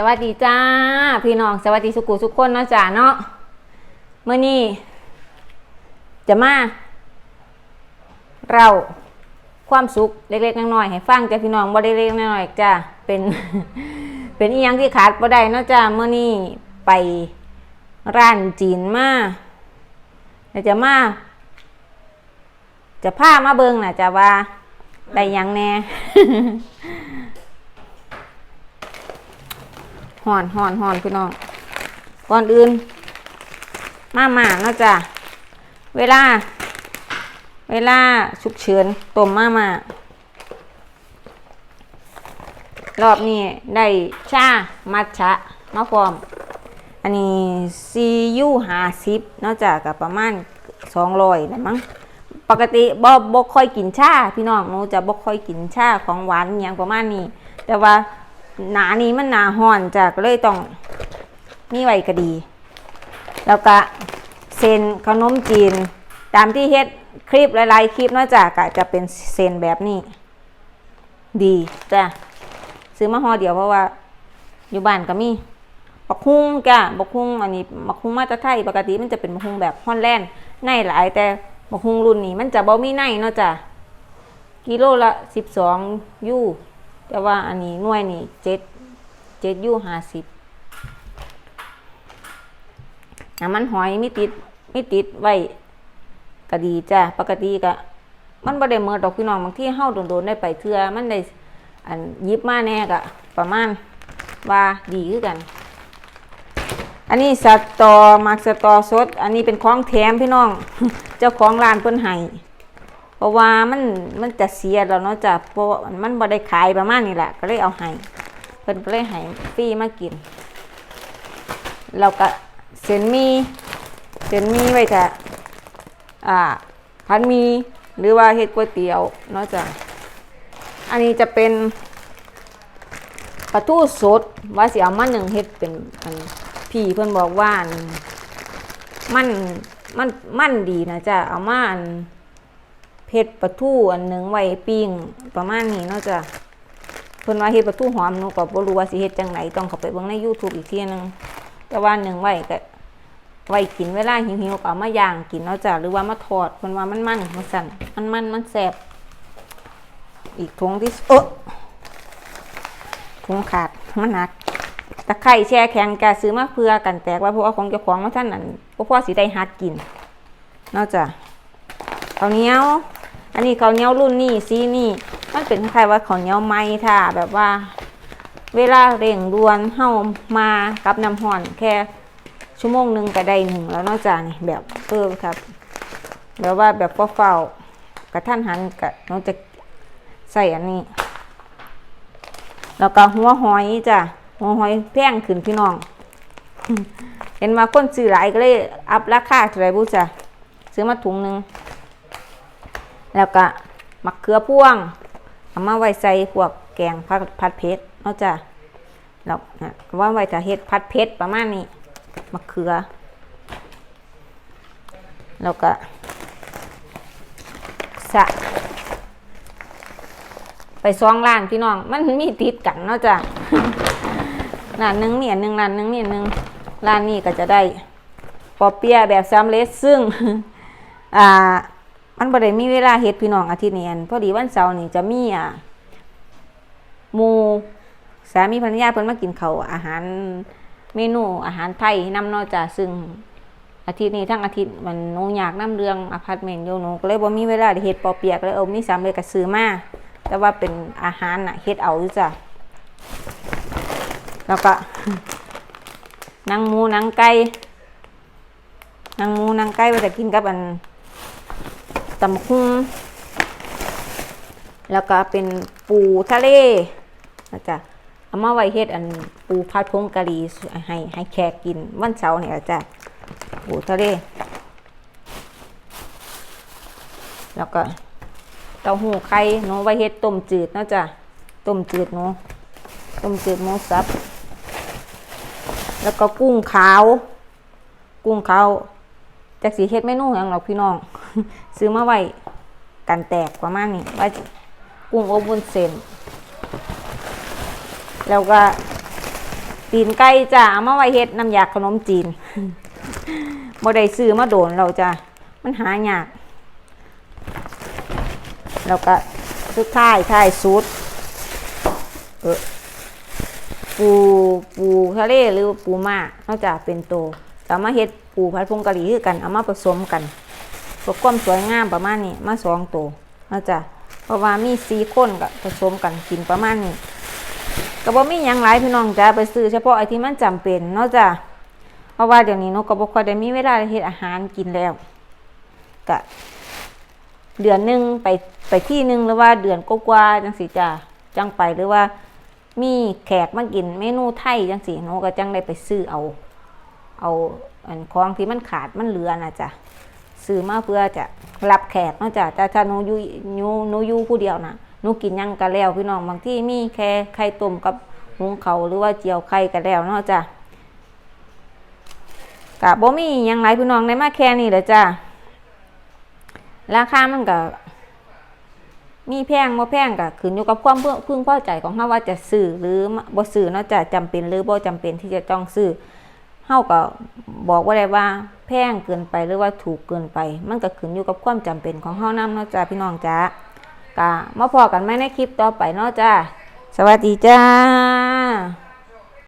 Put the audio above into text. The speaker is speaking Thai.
สวัสดีจ้า พี่น้องสวัสดีสุกุสุกคนเนาะจ้าเนาะเมื่อนี้จะมา เราความสุขเล็กๆน้อยๆให้ฟังจ้าพี่น้องบ่ได้เล็กๆน้อยๆจ้าเป็นเป็นอีหยังที่ขาดบ่ได้เนาะจ้าเมื่อนี้ไปร้านจีนมาแล้วจะมา จะพามาเบิงน่ะจ้าว่าได้ยังแน่ ห่อนห่อนห่อนพี่น้อง ก่อนอื่น มาหมาเนาะจ้ะเวลา เวลาฉุกเฉินต้มมาหมารอบนี้ได้ชา มัทฉะมาพร้อม อันนี้ซียูหาซิปนอกจากกับประมาณสองร้อยนะมั้ง ปกติบ่บ่ค่อยกินชา พี่น้องหนูจะบ่ค่อยกินชาของหวานอย่างประมาณนี้ แต่ว่า หนานี้มันหนาห่อนจากเลยต้องมีไว้ก็ดี แล้วก็เซนขนมจีน ตามที่เฮ็ดคลิปหลายๆคลิปนอกจากจะเป็นเซนแบบนี้ ดีจ้ะซื้อมาห่อเดียวเพราะว่า อยู่บ้านก็มีบักฮุ้งจ้ะบักฮุ้งอันนี้บักฮุ้งมาตรไทยปกติมันจะเป็นบักฮุ้งแบบฮอนแลนด์ในหลายแต่บักฮุ้งรุ่นนี้มันจะบ่มีในเนาะจ้ะกิโลละสิบสองยู แต่ว่าอันนี้หน่วยนี่เจ็ดเจ็ดยูห้าสิบน้ำมันหอยไม่ติดไม่ติดไว้ก็ดีจ้ะปกติก็มันบ่ได้เมื่อดอกพี่น้องบางที่เฮาโดนๆได้ไปเทื่อมันได้อันยิบมาแน่ก็ประมาณว่าดีคือกัน อันนี้สตอมักสตอสด อันนี้เป็นของแถมพี่น้อง เจ้าของร้านเพิ่นให้ เพราะว่ามันมันจะเสียแล้วเนาะจ้ะเพราะมันบ่ได้ขายประมาณนี้แหละก็เลยเอาให้เพิ่นก็เลยให้ฟรีมากินแล้วก็เส้นมีเส้นมีไว้จะอ่าพันมีหรือว่าเฮ็ดก๋วยเตี๋ยวเนาะจ้ะอันนี้จะเป็นปลาทูสดว่าสิเอามาหนึ่งเฮ็ดเป็นอันพี่เพิ่นบอกว่ามันมันมันดีนะจ๊ะเอามาอัน เพชรปลาทูอันหนึ่งไว้ปิ้งประมาณนี้เนาะจ้ะเพิ่นว่าเฮ็ดปลาทูหอมหนูก็บ่รู้ว่าสิเฮ็ดจังไหนต้องเข้าไปเบิ่งใน YouTube อีกทีนึงแต่ว่าหนึ่งไว้ก็ไว้กินเวลาหิวๆก็เอามาย่างกินเนาะจ้ะหรือว่ามาทอดเพิ่นว่ามันมันมันสั่นมันมันมันแซ่บอีกถุงที่เออถุงขาดมันหนักตะไคร่แช่แข็งแกซื้อมาเพื่อกันแตกว่าพวกเอาของเจ้าของมาท่านนั้นพวกพ่อสีได้หัดกินนอกจากข้าเนีย อันนี้ข้าวเหนียวรุ่นนี้สีนี่มันเป็นใคล้ายๆว่าข้าวเหนียวไหม้ท่าแบบว่า เวลาเร่งด่วนเฮามากับน้ำห่อนแค่ชั่วโมงหนึ่งก็ได้หนึ่งแล้วนอกจากนี่แบบเออครับแบบว่าแบบเฝ้ากระท่านหันกับน้องจะใส่อันนี้ แล้วก็หัวหอยจ้ะหัวหอยแพงขึ้นพี่น้อง เห็นมาคนซื้อหลายก็เลยอัพราคาเท่าไรบุจ้ะซื้อมาถุงหนึ่ง แล้วก็มะเขือพ่วงเอามาไว้ใส่พวกแกงผัดผัดเผ็ดเนาะจ้ะแล้วนะว่าไว้จะเฮ็ดผัดเผ็ดประมาณนี้มะเขือ แล้วก็สะไปซองร้านพี่น้อง มันมีติดกันเนาะจ้ะร้านหนึ่งเนี่ยหนึ่งร้านหนึ่งเนี่ยหนึ่งร้านนี้ก็จะได้ปอเปียะแบบสำเร็จซึ่งอ่า มันบ่ได้มีเวลาเฮ็ดพี่น้องอาทิตย์นี้อันพอดีวันเสาร์นี่จะมีอ่าหมู่สามีภรรยาเพิ่นมากินข้าวอาหารเมนูอาหารไทยนำเนาะจ้ะซึ่งอาทิตย์นี้ทั้งอาทิตย์มันหนูอยากนํเรื่องอพาร์ตเมนต์อยู่หนูก็เลยบ่มีเวลาได้เฮ็ดปอเปียกเลยเอามีสำเร็จก็ซื้อมาแต่ว่าเป็นอาหารน่ะเฮ็ดเอาอยู่จ้ะแล้วก็นางหมูนางไก่นางหมูนางไก่ไปจะกินกับอัน ตำบักหุ่งแล้วก็เป็นปูทะเลนะจ๊ะเอามาไว้เฮ็ดอันปูผัดพงกะหรี่ให้ให้แขกกินวันเสาร์เนี่ยจ้ะปูทะเล แล้วก็เต้าหู้ไข่หนูไว้เฮ็ดต้มจืดนะจ้ะต้มจืดหนูต้มจืดหมูสับ แล้วก็กุ้งขาว กุ้งขาวจากสีเฮ็ดเมนูอย่างหรอกพี่น้อง ซื้อมาไว้กันแตกประมาณนี้ว่ากุ้งอบวุ้นเส้นแล้วก็ตีนไก่จ้าเอามาไว้เฮ็ดน้ำยาขนมจีนบ่ได้ซื้อมาโดนเราจ้ามันหายาก แล้วก็สุดท้ายท้ายสุดเออปูปูทะเลหรือปูม่านอกจากเป็นโตสามารถเฮ็ดปูผัดพงกะหรี่คือกัน เอามาผสมกัน เพื่อความสวยงามประมาณนี้มาสองโตนอกจากเพราะว่ามีสีข้นกับผสมกันกินประมาณนี้ก็บ่มีหยังหลายพี่น้องจ้าไปซื้อเฉพาะไอ้ที่มันจำเป็นเนาะจ้ะเพราะว่าเดี๋ยวนี้นกก็บ่ค่อยได้มีเวลาเฮ็ดอาหารกินแล้วก็เดือนหนึ่งไปไปที่หนึ่งหรือว่าเดือนกว่าจังสีจ้าจังไปหรือว่ามีแขกมากินเมนูไทยจังสีนูก็จังได้ไปซื้อเอา เอาอันของที่มันขาดมันเหลือนะจ้ะ ซื้อมาเพื่อจะรับแขกเนาะจ้ะแต่ถ้าหนูอยู่หนูหนูอยู่ผู้เดียวนะหนูกินยังกันแล้วพี่น้องบางที่มีแค่ไข่ต้มกับหุงเขาหรือว่าเจียวไข่กันแล้วเนาะจ้ะกะบ่มียังไรพี่น้องในมาแค่นี้แหละจ้ะราคามันก็มีแพงบ่แพงก็ขึ้นอยู่กับความเพิ่งพึงพอใจของเฮาว่าจะซื้อหรือบ่ซื้อเนาะจะจำเป็นหรือบ่จำเป็นที่จะต้องซื้อ เฮาก็บอกว่าได้ว่าแพงเกินไปหรือว่าถูกเกินไป มันก็ขึ้นอยู่กับความจำเป็นของเฮานำเนาะจ้าพี่น้องจ้าก็มาพอกันไหมในคลิปต่อไปเนาะจ้าสวัสดีจ้า